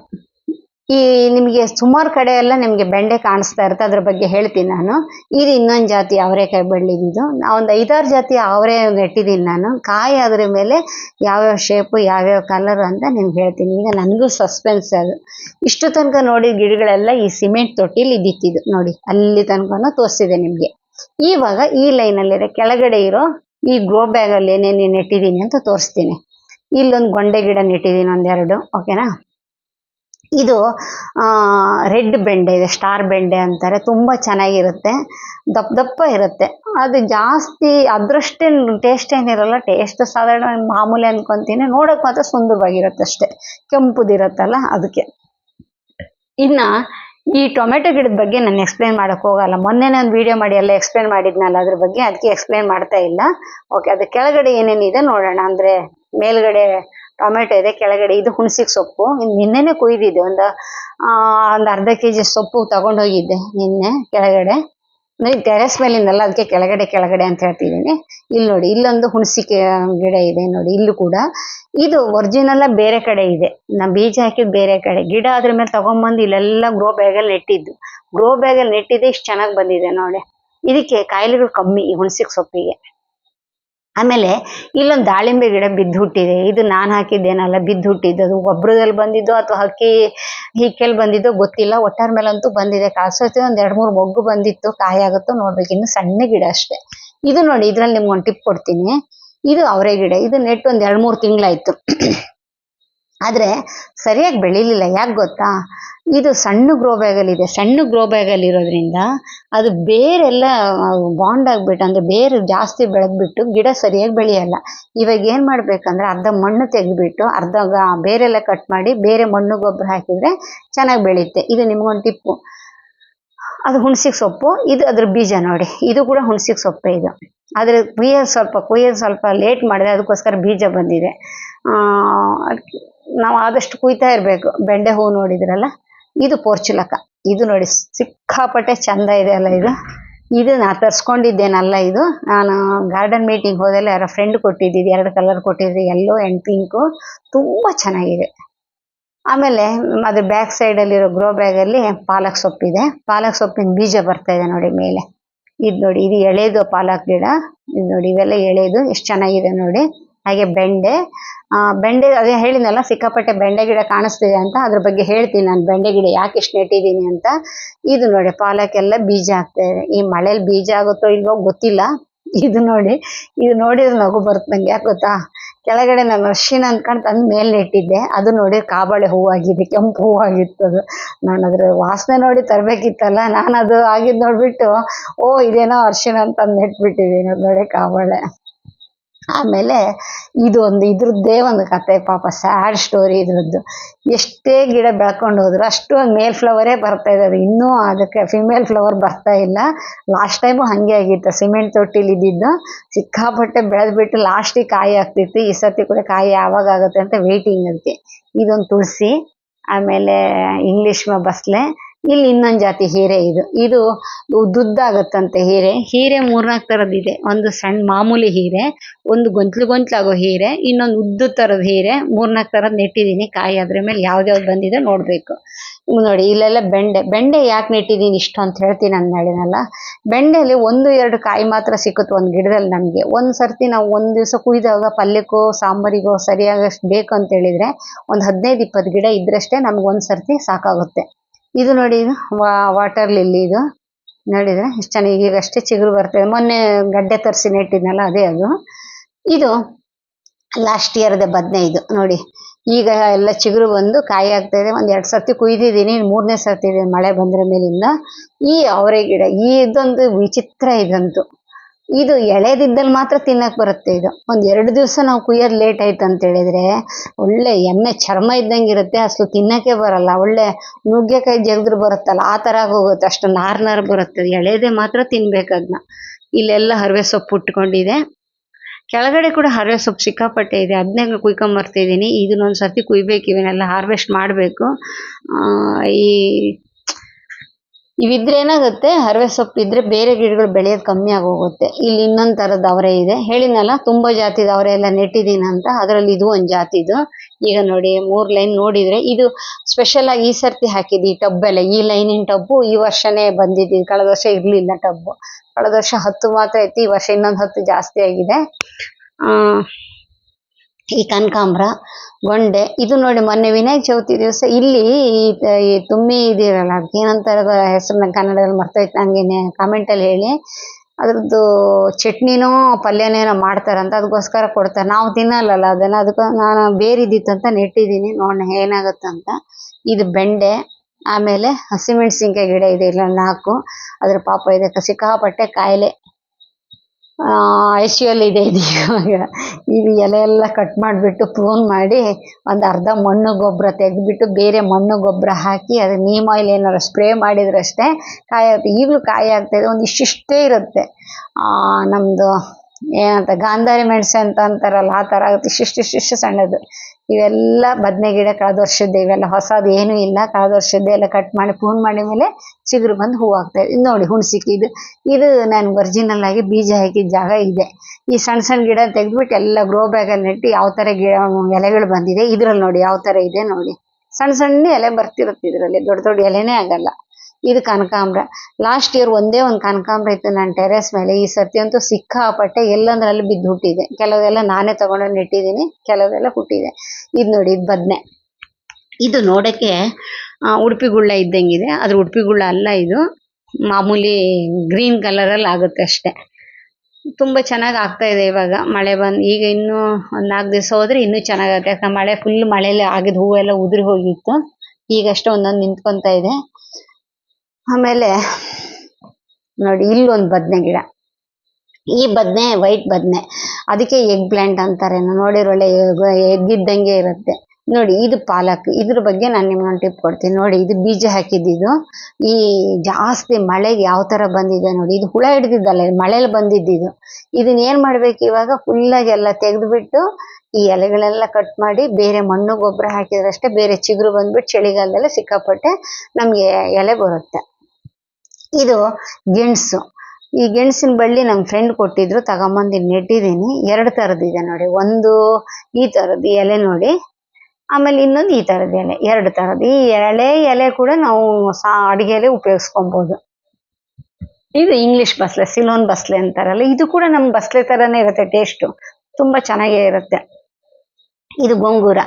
ಈ ನಿಮಗೆ ಸುಮಾರು ಕಡೆ ಎಲ್ಲ ನಿಮಗೆ ಬೆಂಡೆ ಕಾಣಿಸ್ತಾ ಇರುತ್ತೆ. ಅದ್ರ ಬಗ್ಗೆ ಹೇಳ್ತೀನಿ ನಾನು. ಇದು ಇನ್ನೊಂದು ಜಾತಿ ಅವರೆಕಾಯಿ ಇದು. ಒಂದು ಐದಾರು ಜಾತಿ ಅವರೆ ನೆಟ್ಟಿದ್ದೀನಿ ನಾನು. ಕಾಯಿ ಅದ್ರ ಮೇಲೆ ಯಾವ್ಯಾವ ಶೇಪು ಯಾವ್ಯಾವ ಕಲರ್ ಅಂತ ನಿಮ್ಗೆ ಹೇಳ್ತೀನಿ. ಈಗ ನನಗೂ ಸಸ್ಪೆನ್ಸ್ ಅದು. ಇಷ್ಟು ತನಕ ನೋಡಿದ ಗಿಡಗಳೆಲ್ಲ ಈ ಸಿಮೆಂಟ್ ತೊಟ್ಟಿಲಿ ಇದ್ದಿತ್ತಿದ್ದು ನೋಡಿ, ಅಲ್ಲಿ ತನಕನೂ ತೋರಿಸಿದೆ ನಿಮಗೆ. ಇವಾಗ ಈ ಲೈನಲ್ಲಿದೆ ಕೆಳಗಡೆ ಇರೋ ಈ ಗ್ರೋ ಬ್ಯಾಗಲ್ಲಿ ಏನೇನು ನೆಟ್ಟಿದ್ದೀನಿ ಅಂತ ತೋರಿಸ್ತೀನಿ. ಇಲ್ಲೊಂದು ಗೊಂಡೆ ಗಿಡ ನೆಟ್ಟಿದ್ದೀನಿ ಒಂದೆರಡು. ಓಕೆನಾ ಇದು ರೆಡ್ ಬೆಂಡೆ ಇದೆ, ಸ್ಟಾರ್ ಬೆಂಡೆ ಅಂತಾರೆ, ತುಂಬ ಚೆನ್ನಾಗಿರುತ್ತೆ, ದಪ್ಪ ದಪ್ಪ ಇರುತ್ತೆ. ಅದು ಜಾಸ್ತಿ ಅದರಷ್ಟೇನು ಟೇಸ್ಟ್ ಏನಿರಲ್ಲ ಟೇಸ್ಟ್ ಸಾಧಾರಣ ಮಾಮೂಲಿ ಅನ್ಕೊಂತೀನಿ, ನೋಡೋಕೆ ಮಾತ್ರ ಸುಂದರವಾಗಿರುತ್ತೆ ಅಷ್ಟೇ ಕೆಂಪುದಿರುತ್ತಲ್ಲ ಅದಕ್ಕೆ ಇನ್ನ ಈ ಟೊಮೆಟೊ ಗಿಡದ ಬಗ್ಗೆ ನಾನು ಎಕ್ಸ್ಪ್ಲೇನ್ ಮಾಡಕ್ ಹೋಗಲ್ಲ ಮೊನ್ನೆ ನಾನು ವಿಡಿಯೋ ಮಾಡಿ ಎಲ್ಲ ಎಕ್ಸ್ಪ್ಲೇನ್ ಮಾಡಿದ್ನಲ್ಲ ಅದ್ರ ಬಗ್ಗೆ ಅದಕ್ಕೆ ಎಕ್ಸ್ಪ್ಲೇನ್ ಮಾಡ್ತಾ ಇಲ್ಲ. ಓಕೆ ಅದು ಕೆಳಗಡೆ ಏನೇನಿದೆ ನೋಡೋಣ, ಅಂದ್ರೆ ಮೇಲ್ಗಡೆ ಟೊಮೆಟೊ ಇದೆ, ಕೆಳಗಡೆ ಇದು ಹುಣಸಿಗೆ ಸೊಪ್ಪು. ನಿನ್ನೆನೆ ಕೊಯ್ದಿದ್ದೆ, ಒಂದು ಒಂದು ಅರ್ಧ ಕೆ ಜಿ ಸೊಪ್ಪು ತಗೊಂಡೋಗಿದ್ದೆ ನಿನ್ನೆ ಕೆಳಗಡೆ. ಅಂದ್ರೆ ಟೆರೆಸ್ ಮೇಲಿಂದಲ್ಲ ಅದಕ್ಕೆ ಕೆಳಗಡೆ ಕೆಳಗಡೆ ಅಂತ ಹೇಳ್ತಿದ್ದೀನಿ ಇಲ್ಲಿ ನೋಡಿ, ಇಲ್ಲೊಂದು ಹುಣಸಿಕೆ ಗಿಡ ಇದೆ ನೋಡಿ, ಇಲ್ಲೂ ಕೂಡ. ಇದು ಒರಿಜಿನಲ್ ಬೇರೆ ಕಡೆ ಇದೆ. ನಾ ಬೀಜ ಹಾಕಿದ್ ಬೇರೆ ಕಡೆ. ಗಿಡ ಅದ್ರ ಮೇಲೆ ತಗೊಂಬಂದು ಇಲ್ಲೆಲ್ಲ ಗ್ರೋ ಬ್ಯಾಗಲ್ಲಿ ನೆಟ್ಟಿದ್ದು. ಗ್ರೋ ಬ್ಯಾಗಲ್ಲಿ ನೆಟ್ಟಿದ್ದೆ, ಇಷ್ಟು ಚೆನ್ನಾಗಿ ಬಂದಿದೆ ನೋಡಿ. ಇದಕ್ಕೆ ಕಾಯಿಲೆಗಳು ಕಮ್ಮಿ ಈ ಹುಣಸಿಗೆ ಸೊಪ್ಪಿಗೆ. ಆಮೇಲೆ ಇಲ್ಲೊಂದು ದಾಳಿಂಬೆ ಗಿಡ ಬಿದ್ದು ಹುಟ್ಟಿದೆ ಇದು ನಾನು ಹಾಕಿದ್ದೇನಲ್ಲ ಬಿದ್ದು ಹುಟ್ಟಿದ್ದು ಅದು ಗೊಬ್ಬರದಲ್ಲಿ ಬಂದಿದ್ದೋ ಅಥವಾ ಹಕ್ಕಿ ಹಿಕ್ಕೆಲ್ ಬಂದಿದ್ದೋ ಗೊತ್ತಿಲ್ಲ. ಒಟ್ಟಾರ ಮೇಲಂತೂ ಬಂದಿದೆ. ಕಾಸೋತಿ ಒಂದ್ ಎರಡ್ ಮೂರು ಮೊಗ್ಗು ಬಂದಿತ್ತು. ಕಾಯಿ ಆಗುತ್ತೋ ನೋಡ್ಬೇಕು. ಇನ್ನು ಸಣ್ಣ ಗಿಡ ಅಷ್ಟೇ. ಇದು ನೋಡಿ, ಇದ್ರಲ್ಲಿ ನಿಮ್ಗೆ ಒಂದು ಟಿಪ್ ಕೊಡ್ತೀನಿ. ಇದು ಅವರೆ ಗಿಡ. ಇದು ನೆಟ್ಟು ಒಂದ್ ಎರಡ್ ಮೂರು ತಿಂಗಳಾಯ್ತು. ಆದರೆ ಸರಿಯಾಗಿ ಬೆಳೀಲಿಲ್ಲ. ಯಾಕೆ ಗೊತ್ತಾ? ಇದು ಸಣ್ಣ ಗ್ರೋ ಬ್ಯಾಗಲ್ಲಿದೆ ಸಣ್ಣ ಗ್ರೋ ಬ್ಯಾಗಲ್ಲಿ ಇರೋದ್ರಿಂದ ಅದು ಬೇರೆಲ್ಲ ಬಾಂಡ್ ಆಗಿಬಿಟ್ಟು, ಅಂದರೆ ಬೇರು ಜಾಸ್ತಿ ಬೆಳೆದ್ಬಿಟ್ಟು ಗಿಡ ಸರಿಯಾಗಿ ಬೆಳೆಯಲ್ಲ. ಇವಾಗ ಏನು ಮಾಡಬೇಕಂದ್ರೆ ಅರ್ಧ ಮಣ್ಣು ತೆಗೆದುಬಿಟ್ಟು, ಅರ್ಧ ಬೇರೆಲ್ಲ ಕಟ್ ಮಾಡಿ ಬೇರೆ ಮಣ್ಣು ಗೊಬ್ಬರ ಹಾಕಿದರೆ ಚೆನ್ನಾಗಿ ಬೆಳೆಯುತ್ತೆ. ಇದು ನಿಮ್ಗೊಂದು ಟಿಪ್ಪು. ಅದು ಹುಣ್ಸಿಗೆ ಸೊಪ್ಪು, ಇದು ಅದ್ರ ಬೀಜ ನೋಡಿ. ಇದು ಕೂಡ ಹುಣ್ಸಿಗೆ ಸೊಪ್ಪೆ ಇದು. ಆದರೆ ಕುಯ್ಯೋದು ಸ್ವಲ್ಪ ಕುಯ್ಯೋದು ಸ್ವಲ್ಪ ಲೇಟ್ ಮಾಡಿದೆ ಅದಕ್ಕೋಸ್ಕರ ಬೀಜ ಬಂದಿದೆ. ನಾವು ಆದಷ್ಟು ಕುಯ್ತಾ ಇರಬೇಕು. ಬೆಂಡೆ ಹೂ ನೋಡಿದ್ರಲ್ಲ? ಇದು ಪೋರ್ಚುಲಕ. ಇದು ನೋಡಿ ಸಿಕ್ಕಾಪಟ್ಟೆ ಚಂದ ಇದೆ ಅಲ್ಲ ಇದು. ಇದು ನಾ ತರಿಸ್ಕೊಂಡಿದ್ದೇನಲ್ಲ ಇದು. ನಾನು ಗಾರ್ಡನ್ ಮೀಟಿಂಗ್ ಹೋದೆಲ್ಲ ಯಾರೋ ಫ್ರೆಂಡ್ ಕೊಟ್ಟಿದ್ದಿದ್ದು ಎರಡು ಕಲರ್ ಕೊಟ್ಟಿದ್ರು ಎಲ್ಲೋ ಆ್ಯಂಡ್ ಪಿಂಕು ತುಂಬ ಚೆನ್ನಾಗಿದೆ. ಆಮೇಲೆ ಅದು ಬ್ಯಾಕ್ ಸೈಡಲ್ಲಿರೋ ಗ್ರೋ ಬ್ಯಾಗಲ್ಲಿ ಪಾಲಕ್ ಸೊಪ್ಪಿದೆ. ಪಾಲಕ್ ಸೊಪ್ಪಿನ ಬೀಜ ಬರ್ತಾ ಇದೆ ನೋಡಿ ಮೇಲೆ. ಇದು ನೋಡಿ, ಇದು ಎಳೆದು ಪಾಲಕ್ ಗಿಡ. ಇದು ನೋಡಿ, ಇವೆಲ್ಲ ಎಳೆದು ಎಷ್ಟು ಚೆನ್ನಾಗಿದೆ ನೋಡಿ. ಹಾಗೆ ಬೆಂಡೆ. ಬೆಂಡೆ ಅದೇ ಹೇಳಿದ್ನಲ್ಲ, ಸಿಕ್ಕಾಪಟ್ಟೆ ಬೆಂಡೆ ಗಿಡ ಕಾಣಿಸ್ತಿದೆ ಅಂತ, ಅದ್ರ ಬಗ್ಗೆ ಹೇಳ್ತೀನಿ ನಾನು. ಬೆಂಡೆ ಗಿಡ ಯಾಕೆ ಇಷ್ಟು ನೆಟ್ಟಿದ್ದೀನಿ ಅಂತ. ಇದು ನೋಡಿ ಪಾಲಕ್ ಎಲ್ಲ ಬೀಜ ಹಾಕ್ತೇವೆ ಈ ಮಳೇಲಿ ಬೀಜ ಆಗುತ್ತೋ ಇಲ್ವೋ ಗೊತ್ತಿಲ್ಲ. ಇದು ನೋಡಿ, ಇದು ನೋಡಿದ್ರೆ ನಗು ಬರುತ್ತೆ ನಂಗೆ, ಯಾಕೆ ಗೊತ್ತಾ? ಕೆಳಗಡೆ ನಾನು ಅರ್ಶಿನ ಅನ್ಕೊಂಡು ತಂದು ಮೇಲೆ ನೆಟ್ಟಿದ್ದೆ ಅದು ನೋಡಿ ಕಾಬಾಳೆ ಹೂವಾಗಿದೆ, ಕೆಂಪು ಹೂವಾಗಿತ್ತು ಅದು. ನಾನು ಅದ್ರ ವಾಸನೆ ನೋಡಿ ತರಬೇಕಿತ್ತಲ್ಲ ನಾನು ಅದು ಆಗಿದ್ದು ನೋಡಿಬಿಟ್ಟು, ಓ, ಇದೇನೋ ಅರ್ಶಿನ ಅಂತ ನೆಟ್ಬಿಟ್ಟಿದ್ದೀನಿ ನೋಡಿ ಕಾಬಾಳೆ. ಆಮೇಲೆ ಇದು ಒಂದು ಇದ್ರದ್ದೇ ಒಂದು ಕತೆ, ಪಾಪ ಸ್ಯಾಡ್ ಸ್ಟೋರಿ ಇದ್ರದ್ದು. ಎಷ್ಟೇ ಗಿಡ ಬೆಳ್ಕೊಂಡು ಹೋದ್ರು ಅಷ್ಟು ಮೇಲ್ ಫ್ಲವರೇ ಬರ್ತಾ ಇದೆ. ಅದು ಇನ್ನೂ ಅದಕ್ಕೆ ಫಿಮೇಲ್ ಫ್ಲವರ್ ಬರ್ತಾ ಇಲ್ಲ. ಲಾಸ್ಟ್ ಟೈಮು ಹಾಗೆ ಆಗಿತ್ತು. ಸಿಮೆಂಟ್ ತೊಟ್ಟಿಲಿ ಇದ್ದಿದ್ದು ಸಿಕ್ಕಾಪಟ್ಟೆ ಬೆಳೆದ್ಬಿಟ್ಟು ಲಾಸ್ಟಿಗೆ ಕಾಯಿ ಆಗ್ತಿತ್ತು. ಈ ಸತಿ ಕೂಡ ಕಾಯಿ ಯಾವಾಗ ಆಗುತ್ತೆ ಅಂತ ವೇಟಿಂಗ್ ಅದಕ್ಕೆ. ಇದೊಂದು ತುಳಸಿ, ಆಮೇಲೆ ಇಂಗ್ಲಿಷ್ ಬಸ್ಲೆ. ಇಲ್ಲಿ ಇನ್ನೊಂದು ಜಾತಿ ಹೀರೆ ಇದು. ಇದು ಉದ್ದುದ್ದಾಗತ್ತಂತೆ ಹೀರೆ. ಹೀರೆ ಮೂರ್ನಾಲ್ಕು ಇದೆ ಒಂದು ಸಣ್ಣ ಮಾಮೂಲಿ ಹೀರೆ, ಒಂದು ಗೊಂತ್ಲು ಗೊಂತ್ಲಾಗೋ ಹೀರೆ, ಇನ್ನೊಂದು ಉದ್ದು ಥರದ ಹೀರೆ ಮೂರ್ನಾಲ್ಕು ತರದ್ ನೆಟ್ಟಿದ್ದೀನಿ ಕಾಯಿ ಅದ್ರ ಮೇಲೆ ಯಾವ್ದ್ಯಾವ್ದು ಬಂದಿದೆ ನೋಡಬೇಕು. ನೋಡಿ, ಇಲ್ಲೆಲ್ಲ ಬೆಂಡೆ. ಬೆಂಡೆ ಯಾಕೆ ನೆಟ್ಟಿದ್ದೀನಿ ಇಷ್ಟು ಅಂತ ಹೇಳ್ತೀನಿ ನಾನು ಹೇಳಿನಲ್ಲ ಬೆಂಡೆಯಲ್ಲಿ ಒಂದು ಎರಡು ಕಾಯಿ ಮಾತ್ರ ಸಿಕ್ಕುತ್ತೆ ಒಂದು ಗಿಡದಲ್ಲಿ ನಮಗೆ. ಒಂದು ಸರ್ತಿ ನಾವು ಒಂದು ದಿವಸ ಕುಯ್ದಾಗ ಪಲ್ಯಕ್ಕೋ, ಸಾಂಬಾರಿಗೋ ಸರಿಯಾಗಷ್ಟು ಬೇಕು ಅಂತ ಹೇಳಿದ್ರೆ ಒಂದು ಹದಿನೈದು ಇಪ್ಪತ್ತು ಗಿಡ ಇದ್ರಷ್ಟೇ ನಮ್ಗೆ ಒಂದು ಸರ್ತಿ ಸಾಕಾಗುತ್ತೆ. ಇದು ನೋಡಿ ಇದು ವಾಟರ್ ಲಿಲ್ಲಿ ಇದು. ನೋಡಿದ್ರೆ ಎಷ್ಟು ಚೆನ್ನಾಗಿ ಈಗ ಅಷ್ಟೇ ಚಿಗುರು ಬರ್ತದೆ. ಮೊನ್ನೆ ಗಡ್ಡೆ ತರಿಸಿ ನೆಟ್ಟಿದ್ನಲ್ಲ, ಅದೇ ಅದು. ಇದು ಲಾಸ್ಟ್ ಇಯರ್ ಬದನೆ ಇದು, ನೋಡಿ. ಈಗ ಎಲ್ಲ ಚಿಗುರು ಬಂದು ಕಾಯಿ ಆಗ್ತಾ ಇದೆ. ಒಂದ್ ಎರಡು ಸರ್ತಿ ಕುಯ್ದಿದ್ದೀನಿ ಮೂರನೇ ಸರ್ತಿ ಮಳೆ ಬಂದ್ರ ಮೇಲಿಂದ. ಈ ಅವರೆ ಗಿಡ ಈ ಇದೊಂದು ವಿಚಿತ್ರ ಇದಂತೂ. ಇದು ಎಳೆದಿದ್ದಲ್ಲಿ ಮಾತ್ರ ತಿನ್ನಕ್ ಬರುತ್ತೆ ಇದು. ಒಂದ್ ಎರಡು ದಿವಸ ನಾವು ಕುಯ್ಯೋದು ಲೇಟ್ ಆಯ್ತು ಅಂತ ಹೇಳಿದ್ರೆ, ಒಳ್ಳೆ ಎಮ್ಮೆ ಚರ್ಮ ಇದ್ದಂಗೆ ಇರುತ್ತೆ ಅಸಲು ತಿನ್ನಕ್ಕೆ ಬರಲ್ಲ. ಒಳ್ಳೆ ನುಗ್ಗೆಕಾಯಿ ಜಗದ್ರು ಬರುತ್ತಲ್ಲ, ಆ ತರ ಹೋಗುತ್ತೆ ಅಷ್ಟು ನಾರ್ ನಾರ್ ಬರುತ್ತೆ. ಎಳೆದೆ ಮಾತ್ರ ತಿನ್ಬೇಕು ಅದನ್ನ ಇಲ್ಲೆಲ್ಲ ಹರವೆ ಸೊಪ್ಪು ಉಟ್ಕೊಂಡಿದೆ. ಕೆಳಗಡೆ ಕೂಡ ಹರವೆ ಸೊಪ್ಪು ಸಿಕ್ಕಾಪಟ್ಟೆ ಇದೆ. ಅದನ್ನೇ ಕುಯ್ಕೊಂಬರ್ತಿದ್ದೀನಿ. ಇದನ್ನೊಂದು ಸರ್ತಿ ಕುಯ್ಬೇಕು, ಇವನ್ನೆಲ್ಲ ಹಾರ್ವೆಸ್ಟ್ ಮಾಡಬೇಕು. ಈ ಇವಿದ್ರೆ ಏನಾಗುತ್ತೆ? ಹರವೆ ಸೊಪ್ಪು ಇದ್ರೆ ಬೇರೆ ಗಿಡಗಳು ಬೆಳೆಯೋದು ಕಮ್ಮಿ ಆಗೋಗುತ್ತೆ. ಇಲ್ಲಿ ಇನ್ನೊಂದು ಥರದ ಅವರೆ ಇದೆ. ಹೇಳಿನಲ್ಲ ತುಂಬ ಜಾತಿದ ಅವರೆ ಎಲ್ಲ ನೆಟ್ಟಿದ್ದೀನಿ ಅಂತ. ಅದರಲ್ಲಿ ಇದು ಒಂದು ಜಾತಿದು ಈಗ ನೋಡಿ, ಮೂರು ಲೈನ್ ನೋಡಿದ್ರೆ ಇದು ಸ್ಪೆಷಲ್ ಆಗಿ ಈ ಸರ್ತಿ ಹಾಕಿದ್ದು ಈ ಟಬ್ ಎಲ್ಲ ಈ ಲೈನಿನ ಟಬ್ಬು ಈ ವರ್ಷನೇ ಬಂದಿದ್ದು ಕಳೆದ ವರ್ಷ ಇರಲಿಲ್ಲ ಟಬ್ಬು. ಕಳೆದ ವರ್ಷ ಹತ್ತು ಮಾತ್ರ ಇತ್ತು ಈ ವರ್ಷ ಇನ್ನೊಂದು ಹತ್ತು ಜಾಸ್ತಿ ಆಗಿದೆ. ಈ ಕನಕಾಂಬ್ರ, ಗೊಂಡೆ, ಇದು ನೋಡಿ ಮೊನ್ನೆ ವಿನಾಯಕ ಚೌತಿ ದಿವಸ ಇಲ್ಲಿ ಈ ತುಮ್ಮಿ ಇದಿರಲ್ಲ ಅದಕ್ಕೆ ಏನಂತಾರೆ ಹೆಸರು ನಂಗೆ ಕನ್ನಡದಲ್ಲಿ ಮರ್ತೋಯ್ತು ನಂಗೆ ಕಾಮೆಂಟಲ್ಲಿ ಹೇಳಿ. ಅದ್ರದ್ದು ಚಟ್ನಿನೋ ಪಲ್ಯನೇನೋ ಮಾಡ್ತಾರಂತ ಅದಕ್ಕೋಸ್ಕರ ಕೊಡ್ತಾರೆ. ನಾವು ತಿನ್ನಲ್ಲಲ್ಲ ಅದನ್ನ, ಅದಕ್ಕೆ ನಾನು ಬೇರಿದ್ದಿತ್ತು ಅಂತ ನೆಟ್ಟಿದ್ದೀನಿ. ನೋಡೋಣ ಏನಾಗುತ್ತಂತ ಇದು ಬೆಂಡೆ, ಆಮೇಲೆ ಹಸಿಮೆಣಸಿನ್ಕಾಯಿ ಗಿಡ ಇದೆ ಇಲ್ಲ ನಾಲ್ಕು. ಅದ್ರ ಪಾಪ ಇದೆ ಸಿಕ್ಕಾಪಟ್ಟೆ ಕಾಯಿಲೆ. ಯು ಇದೆ ಇದು ಇವಾಗ. ಎಲೆ ಎಲ್ಲ ಕಟ್ ಮಾಡಿಬಿಟ್ಟು ಪ್ರೂನ್ ಮಾಡಿ ಒಂದು ಅರ್ಧ ಮಣ್ಣು ಗೊಬ್ಬರ ತೆಗೆದ್ಬಿಟ್ಟು ಬೇರೆ ಮಣ್ಣು ಗೊಬ್ಬರ ಹಾಕಿ ಅದು ನೀಮ್ ಆಯಿಲ್ ಏನಾರು ಸ್ಪ್ರೇ ಮಾಡಿದ್ರಷ್ಟೇ ಕಾಯಿ ಆಗುತ್ತೆ ಈಗಲೂ ಕಾಯಿ ಆಗ್ತಾಯಿದೆ ಒಂದು ಇಷ್ಟಿಷ್ಟೇ ಇರುತ್ತೆ. ನಮ್ಮದು ಏನಂತ ಗಾಂಧಾರಿ ಮೆಣಸು ಅಂತ ಅಂತಾರಲ್ಲ, ಆ ಥರ ಆಗುತ್ತೆ ಇಷ್ಟಿಷ್ಟಿಷ್ಟು ಸಣ್ಣದು. ಇವೆಲ್ಲ ಬದನೆ ಗಿಡ ಕಳೆದ ವರ್ಷದ್ದು ಇವೆಲ್ಲ ಹೊಸದು ಏನೂ ಇಲ್ಲ. ಕಳೆದ ವರ್ಷದ್ದು ಎಲ್ಲ ಕಟ್ ಮಾಡಿ ಪೂನ್ ಮಾಡಿದ ಮೇಲೆ ಚಿಗುರು ಬಂದು ಹೂವು ಆಗ್ತಾ ಇದೆ ನೋಡಿ ಹುಣ್ಸಿಕ್ಕಿ ಇದು. ಇದು ನಾನು ಒರಿಜಿನಲ್ ಆಗಿ ಬೀಜ ಹಾಕಿದ ಜಾಗ ಇದೆ. ಈ ಸಣ್ಣ ಸಣ್ಣ ಗಿಡ ತೆಗೆದ್ಬಿಟ್ಟು ಎಲ್ಲ ಗ್ರೋ ಬ್ಯಾಗಲ್ಲಿ ನೆಟ್ಟು ಯಾವ ಥರ ಗಿಡ, ಎಲೆಗಳು ಬಂದಿದೆ ಇದ್ರಲ್ಲಿ ನೋಡಿ ಯಾವ ಥರ ಇದೆ ನೋಡಿ. ಸಣ್ಣ ಸಣ್ಣ ಎಲೆ ಬರ್ತಿರುತ್ತೆ ಇದರಲ್ಲಿ. ದೊಡ್ಡ ದೊಡ್ಡ ಎಲೆನೇ ಆಗಲ್ಲ. ಇದು ಕನಕಾಂಬ್ರ. ಲಾಸ್ಟ್ ಇಯರ್ ಒಂದೇ ಒಂದು ಕನಕಾಂಬ್ರ ಇತ್ತು ನನ್ನ ಟೆರೆಸ್ ಮೇಲೆ. ಈ ಸರ್ತಿ ಅಂತೂ ಸಿಕ್ಕಾಪಟ್ಟೆ ಎಲ್ಲಂದ್ರಲ್ಲಿ ಬಿದ್ದು ಹುಟ್ಟಿದೆ ಕೆಲವೆಲ್ಲ ನಾನೇ ತಗೊಂಡು ನೆಟ್ಟಿದ್ದೀನಿ. ಕೆಲವೆಲ್ಲ ಹುಟ್ಟಿದೆ ಇದು ನೋಡಿ, ಇದು ಬದನೆ. ಇದು ನೋಡೋಕ್ಕೆ ಉಡುಪಿಗುಳ್ಳ ಇದ್ದಂಗೆ ಗುಳ್ಳ ಇದ್ದಂಗಿದೆ. ಆದ್ರೆ ಉಡುಪಿಗುಳ್ಳ ಅಲ್ಲ ಇದು. ಮಾಮೂಲಿ ಗ್ರೀನ್ ಕಲರಲ್ಲಿ ಆಗುತ್ತೆ ಅಷ್ಟೇ. ತುಂಬ ಚೆನ್ನಾಗಿ ಆಗ್ತಾ ಇದೆ ಇವಾಗ. ಮಳೆ ಬಂದು, ಈಗ ಇನ್ನೂ ಒಂದು ನಾಲ್ಕು ದಿವಸ ಹೋದರೆ ಇನ್ನೂ ಚೆನ್ನಾಗುತ್ತೆ ಯಾಕಂದ್ರೆ ಮಳೆ ಫುಲ್ ಮಳೆಯಲ್ಲಿ ಆಗಿದ ಹೂವೆಲ್ಲ ಉದುರಿ ಹೋಗಿತ್ತು. ಈಗಷ್ಟೇ ಒಂದೊಂದು ನಿಂತ್ಕೊತಾ ಇದೆ. ಆಮೇಲೆ ನೋಡಿ ಇಲ್ಲೊಂದು ಬದನೆ ಗಿಡ. ಈ ಬದನೆ, ವೈಟ್ ಬದನೆ. ಅದಕ್ಕೆ ಎಗ್ ಪ್ಲ್ಯಾಂಟ್ ಅಂತಾರೆ ನೋಡಿರೋಳೆ ಒಳ್ಳೆ ಎಗ್ ಇದ್ದಂಗೆ ಇರುತ್ತೆ. ನೋಡಿ, ಇದು ಪಾಲಕ್. ಇದ್ರ ಬಗ್ಗೆ ನಾನು ನಿಮ್ಗೆ ಟಿಪ್ ಕೊಡ್ತೀನಿ. ನೋಡಿ, ಇದು ಬೀಜ ಹಾಕಿದ್ದಿದ್ದು ಈ ಜಾಸ್ತಿ ಮಳೆಗೆ ಯಾವ ತರ ಬಂದಿದೆ ನೋಡಿ, ಇದು ಹುಳ ಹಿಡ್ದಿದ್ದಲ್ಲ ಮಳೆಯಲ್ಲಿ ಬಂದಿದ್ದಿದ್ದು ಇದನ್ನ ಏನು ಮಾಡ್ಬೇಕು ಇವಾಗ? ಫುಲ್ಲಾಗಿ ಎಲ್ಲ ತೆಗೆದ್ಬಿಟ್ಟು ಈ ಎಲೆಗಳೆಲ್ಲ ಕಟ್ ಮಾಡಿ ಬೇರೆ ಮಣ್ಣು ಗೊಬ್ಬರ ಹಾಕಿದ್ರಷ್ಟೇ ಬೇರೆ ಚಿಗುರು ಬಂದ್ಬಿಟ್ಟು ಚಳಿಗಾಲದಲ್ಲಿ ಸಿಕ್ಕಾಪಟ್ಟೆ ನಮಗೆ ಎಲೆ ಬರುತ್ತೆ. ಇದು ಗೆಣಸು. ಈ ಗೆಣಸಿನ ಬಳ್ಳಿ ನಮ್ಮ ಫ್ರೆಂಡ್ ಕೊಟ್ಟಿದ್ರು, ತಗೊಂಬಂದು ನೆಟ್ಟಿದ್ದೀನಿ. ಎರಡು ಥರದ್ದಿದೆ ನೋಡಿ. ಒಂದು ಈ ಥರದ್ದು ಎಲೆ ನೋಡಿ. ಆಮೇಲೆ ಇನ್ನೊಂದು ಈ ಥರದ ಎಲೆ, ಎರಡು ಥರದ್ದು ಈ ಎಳೆ ಎಲೆ ಕೂಡ ನಾವು ಸಾ ಉಪಯೋಗಿಸ್ಕೊಬಹುದು ಉಪಯೋಗಿಸ್ಕೊಬೋದು. ಇದು ಇಂಗ್ಲಿಷ್ ಬಸ್ಲೆ ಸಿಲೋನ್ ಬಸ್ಲೆ ಅಂತಾರಲ್ಲ, ಇದು ಕೂಡ ನಮ್ಮ ಬಸ್ಲೆ ಥರನೇ ಇರುತ್ತೆ ಟೇಸ್ಟು ತುಂಬ ಚೆನ್ನಾಗೇ ಇರುತ್ತೆ. ಇದು ಗೊಂಗೂರ.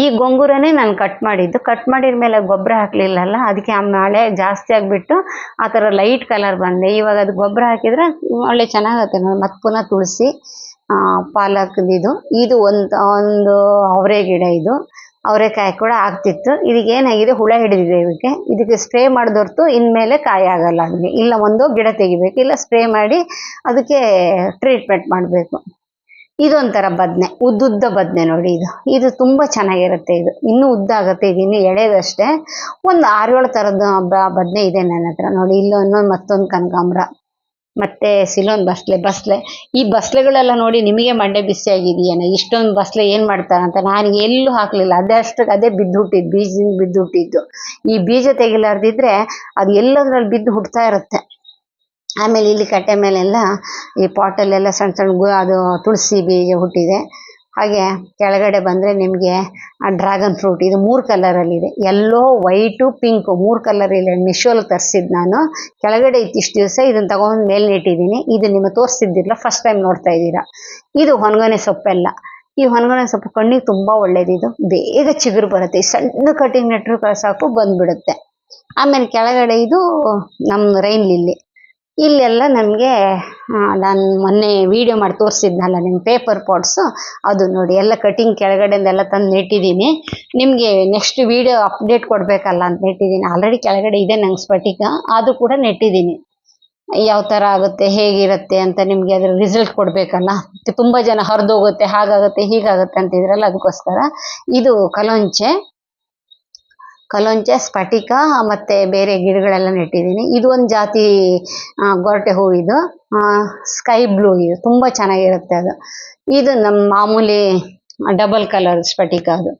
ಈ ಗೊಂಗೂರನೇ ನಾನು ಕಟ್ ಮಾಡಿದ್ದು. ಕಟ್ ಮಾಡಿದ ಮೇಲೆ ಗೊಬ್ಬರ ಹಾಕಲಿಲ್ಲಲ್ಲ, ಅದಕ್ಕೆ ಆ ಮಳೆ ಜಾಸ್ತಿ ಆಗಿಬಿಟ್ಟು ಆ ಥರ ಲೈಟ್ ಕಲರ್ ಬಂದೆ. ಇವಾಗ ಅದು ಗೊಬ್ಬರ ಹಾಕಿದ್ರೆ ಒಳ್ಳೆ ಚೆನ್ನಾಗತ್ತೆ ನಾನು ಮತ್ತೆ ಪುನಃ ತುಳಸಿ ಪಾಲಕ್ದಿದು ಇದು. ಒಂದು ಒಂದು ಅವರೆ ಗಿಡ ಇದು. ಅವರೆಕಾಯಿ ಕೂಡ ಆಗ್ತಿತ್ತು. ಇದಕ್ಕೆ ಏನಾಗಿದೆ? ಹುಳ ಹಿಡಿದಿದೆ ಇದಕ್ಕೆ. ಇದಕ್ಕೆ ಸ್ಪ್ರೇ ಮಾಡಿದೊರ್ತು ಇನ್ಮೇಲೆ ಕಾಯಿ ಆಗಲ್ಲ ಅದಕ್ಕೆ ಇಲ್ಲ, ಒಂದು ಗಿಡ ತೆಗಿಬೇಕು. ಇಲ್ಲ ಸ್ಪ್ರೇ ಮಾಡಿ ಅದಕ್ಕೆ ಟ್ರೀಟ್ಮೆಂಟ್ ಮಾಡಬೇಕು. ಇದೊಂಥರ ಬದನೆ, ಉದ್ದುದ್ದ ಬದನೆ ನೋಡಿ ಇದು. ಇದು ತುಂಬ ಚೆನ್ನಾಗಿರುತ್ತೆ ಇದು. ಇನ್ನೂ ಉದ್ದ ಆಗುತ್ತೆ, ಇದು ಇನ್ನೂ ಎಳೆದಷ್ಟೇ ಒಂದು ಆರೇಳು ಥರದ ಬದನೆ ಇದೆ ನನ್ನ ಹತ್ರ ನೋಡಿ. ಇಲ್ಲೊಂದು ಮತ್ತೊಂದು ಕನಕಾಂಬ್ರ. ಮತ್ತೆ ಸಿಲೋನ್ ಬಸ್ಲೆ ಬಸ್ಲೆ. ಈ ಬಸ್ಲೆಗಳೆಲ್ಲ ನೋಡಿ ನಿಮಗೆ ಮಂಡೆ ಬಿಸಿ ಆಗಿದೆಯೇನೋ. ಇಷ್ಟೊಂದು ಬಸ್ಲೆ ಏನು ಮಾಡ್ತಾರಂತ ನಾನು ಎಲ್ಲೂ ಹಾಕಲಿಲ್ಲ. ಅದೇ ಅಷ್ಟಕ್ಕೆ ಅದೇ ಬಿದ್ದು ಹುಟ್ಟಿದ್ದು, ಬೀಜದಿಂದ ಬಿದ್ದು ಹುಟ್ಟಿದ್ದು. ಈ ಬೀಜ ತೆಗಿಲಾರ್ದಿದ್ರೆ ಅದು ಎಲ್ಲದ್ರಲ್ಲಿ ಬಿದ್ದು ಹುಟ್ತಾ ಇರುತ್ತೆ. ಆಮೇಲೆ ಇಲ್ಲಿ ಕಟ್ಟೆ ಮೇಲೆಲ್ಲ ಈ ಪಾಟಲ್ಲೆಲ್ಲ ಸಣ್ಣ ಸಣ್ಣ ಗು ಅದು ತುಳಸಿ ಬೀಜ ಹುಟ್ಟಿದೆ. ಹಾಗೆ ಕೆಳಗಡೆ ಬಂದರೆ ನಿಮಗೆ ಆ ಡ್ರ್ಯಾಗನ್ ಫ್ರೂಟ್, ಇದು ಮೂರು ಕಲರಲ್ಲಿದೆ ಎಲ್ಲೋ ವೈಟು ಪಿಂಕು ಮೂರು ಕಲರ್ ಇಲ್ಲ ಮಿಶೋಲ್ ತರಿಸಿದ್ದು ನಾನು. ಕೆಳಗಡೆ ಇತ್ತಿಷ್ಟು ದಿವಸ ಇದನ್ನು ತಗೊಂಡು ಮೇಲೆ ನೆಟ್ಟಿದ್ದೀನಿ. ಇದು ನಿಮಗೆ ತೋರಿಸಿದ್ದಿಲ್ಲ ಫಸ್ಟ್ ಟೈಮ್ ನೋಡ್ತಾ ಇದ್ದೀರಾ. ಇದು ಹೊನಗನೆ ಸೊಪ್ಪೆಲ್ಲ. ಈ ಹೊನಗನೆ ಸೊಪ್ಪು ಕಣ್ಣಿಗೆ ತುಂಬ ಒಳ್ಳೇದಿದು ಬೇಗ ಚಿಗುರು ಬರುತ್ತೆ. ಸಣ್ಣ ಕಟಿಂಗ್ ನೆಟ್ಟರು ಸಾಕು ಬಂದ್ಬಿಡುತ್ತೆ. ಆಮೇಲೆ ಕೆಳಗಡೆ ಇದು ನಮ್ಮ ರೈನ್ ಲಿಲ್ಲಿ. ಇಲ್ಲೆಲ್ಲ ನಮಗೆ ನಾನು ಮೊನ್ನೆ ವಿಡಿಯೋ ಮಾಡಿ ತೋರಿಸಿದ್ನಲ್ಲ ನಿಮ್ಮ ಪೇಪರ್ ಪಾಟ್ಸು ಅದು ನೋಡಿ, ಎಲ್ಲ ಕಟಿಂಗ್ ಕೆಳಗಡೆಯಿಂದೆಲ್ಲ ತಂದು ನೆಟ್ಟಿದ್ದೀನಿ. ನಿಮಗೆ ನೆಕ್ಸ್ಟ್ ವಿಡಿಯೋ ಅಪ್ಡೇಟ್ ಕೊಡಬೇಕಲ್ಲ ಅಂತ ನೆಟ್ಟಿದ್ದೀನಿ. ಆಲ್ರೆಡಿ ಕೆಳಗಡೆ ಇದೆ ನಂಗೆ ಸ್ಫಟಿಕ, ಅದು ಕೂಡ ನೆಟ್ಟಿದ್ದೀನಿ. ಯಾವ ಥರ ಆಗುತ್ತೆ, ಹೇಗಿರುತ್ತೆ ಅಂತ ನಿಮಗೆ ಅದ್ರ ರಿಸಲ್ಟ್ ಕೊಡಬೇಕಲ್ಲ. ತುಂಬ ಜನ ಹರಿದೋಗುತ್ತೆ, ಹಾಗಾಗುತ್ತೆ, ಹೀಗಾಗುತ್ತೆ ಅಂತಿದ್ರಲ್ಲ, ಅದಕ್ಕೋಸ್ಕರ. ಇದು ಕಲಂಚೆ. ಕಲಂಚೆ, ಸ್ಫಟಿಕ, ಮತ್ತೆ ಬೇರೆ ಗಿಡಗಳೆಲ್ಲ ನೆಟ್ಟಿದ್ದೀನಿ. ಇದು ಒಂದು ಜಾತಿ ಗೊರಟೆ ಹೂ ಇದು. ಸ್ಕೈ ಬ್ಲೂ ಇದು. ತುಂಬ ಚೆನ್ನಾಗಿರುತ್ತೆ ಅದು. ಇದು ನಮ್ಮ ಮಾಮೂಲಿ ಡಬಲ್ ಕಲರ್ ಸ್ಫಟಿಕ ಅದು.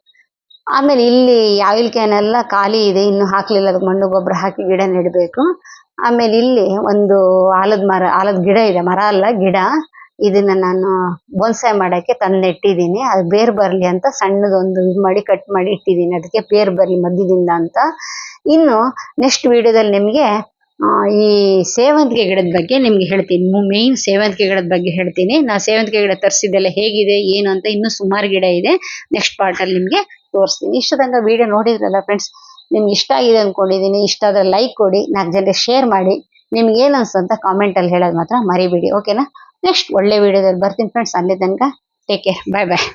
ಆಮೇಲೆ ಇಲ್ಲಿ ಯಾವಿಲ್ಕೆನೆಲ್ಲ ಖಾಲಿ ಇದೆ. ಇನ್ನು ಹಾಕ್ಲಿಲ್ಲ ಅದಕ್ಕೆ ಮಣ್ಣು ಗೊಬ್ಬರ ಹಾಕಿ ಗಿಡ ನೆಡಬೇಕು. ಆಮೇಲೆ ಇಲ್ಲಿ ಒಂದು ಆಲದ ಮರ, ಆಲದ ಗಿಡ ಇದೆ. ಮರ ಅಲ್ಲ, ಗಿಡ. ಇದನ್ನ ನಾನು ಬೋನ್ಸಾಯ್ ಮಾಡಕ್ಕೆ ತಂದು ಇಟ್ಟಿದ್ದೀನಿ ಅದು ಬೇರ್ ಬರಲಿ ಅಂತ ಸಣ್ಣದೊಂದು ಇದು ಮಾಡಿ ಕಟ್ ಮಾಡಿ ಇಟ್ಟಿದ್ದೀನಿ. ಅದಕ್ಕೆ ಬೇರ್ ಬರ್ಲಿ ಮಧ್ಯದಿಂದ ಅಂತ. ಇನ್ನು ನೆಕ್ಸ್ಟ್ ವಿಡಿಯೋದಲ್ಲಿ ನಿಮಗೆ ಈ ಸೇವಂತಿಗೆ ಗಿಡದ ಬಗ್ಗೆ ನಿಮ್ಗೆ ಹೇಳ್ತೀನಿ. ಮೇನ್ ಸೇವಂತಿಗೆ ಗಿಡದ ಬಗ್ಗೆ ಹೇಳ್ತೀನಿ. ನಾ ಸೇವಂತಿಗೆ ಗಿಡ ತರಿಸಿದ್ದೆಲ್ಲ ಹೇಗಿದೆ, ಏನು ಅಂತ ಇನ್ನು ಸುಮಾರು ಗಿಡ ಇದೆ. ನೆಕ್ಸ್ಟ್ ಪಾರ್ಟಲ್ಲಿ ನಿಮಗೆ ತೋರಿಸ್ತೀನಿ. ಇಷ್ಟು ತನಕ ವಿಡಿಯೋ ನೋಡಿದ್ರಲ್ಲ ಫ್ರೆಂಡ್ಸ್ ನಿಮ್ಗೆ ಇಷ್ಟ ಆಗಿದೆ ಅಂದ್ಕೊಂಡಿದ್ದೀನಿ ಇಷ್ಟ ಆದ್ರೆ ಲೈಕ್ ಕೊಡಿ, ನಾಲ್ಕು ಜನ ಶೇರ್ ಮಾಡಿ. ನಿಮ್ಗೆ ಏನು ಅನ್ಸುತ್ತೆ ಅಂತ ಕಾಮೆಂಟಲ್ಲಿ ಹೇಳೋದು ಮಾತ್ರ ಮರಿಬೇಡಿ. ಓಕೆನಾ ನೆಕ್ಸ್ಟ್ ಒಳ್ಳೆ ವಿಡಿಯೋದಲ್ಲಿ ಬರ್ತೀನಿ ಫ್ರೆಂಡ್ಸ್ ಅಲ್ಲಿ ತನಕ ಟೇಕ್ ಕೇರ್ ಬಾಯ್ ಬಾಯ್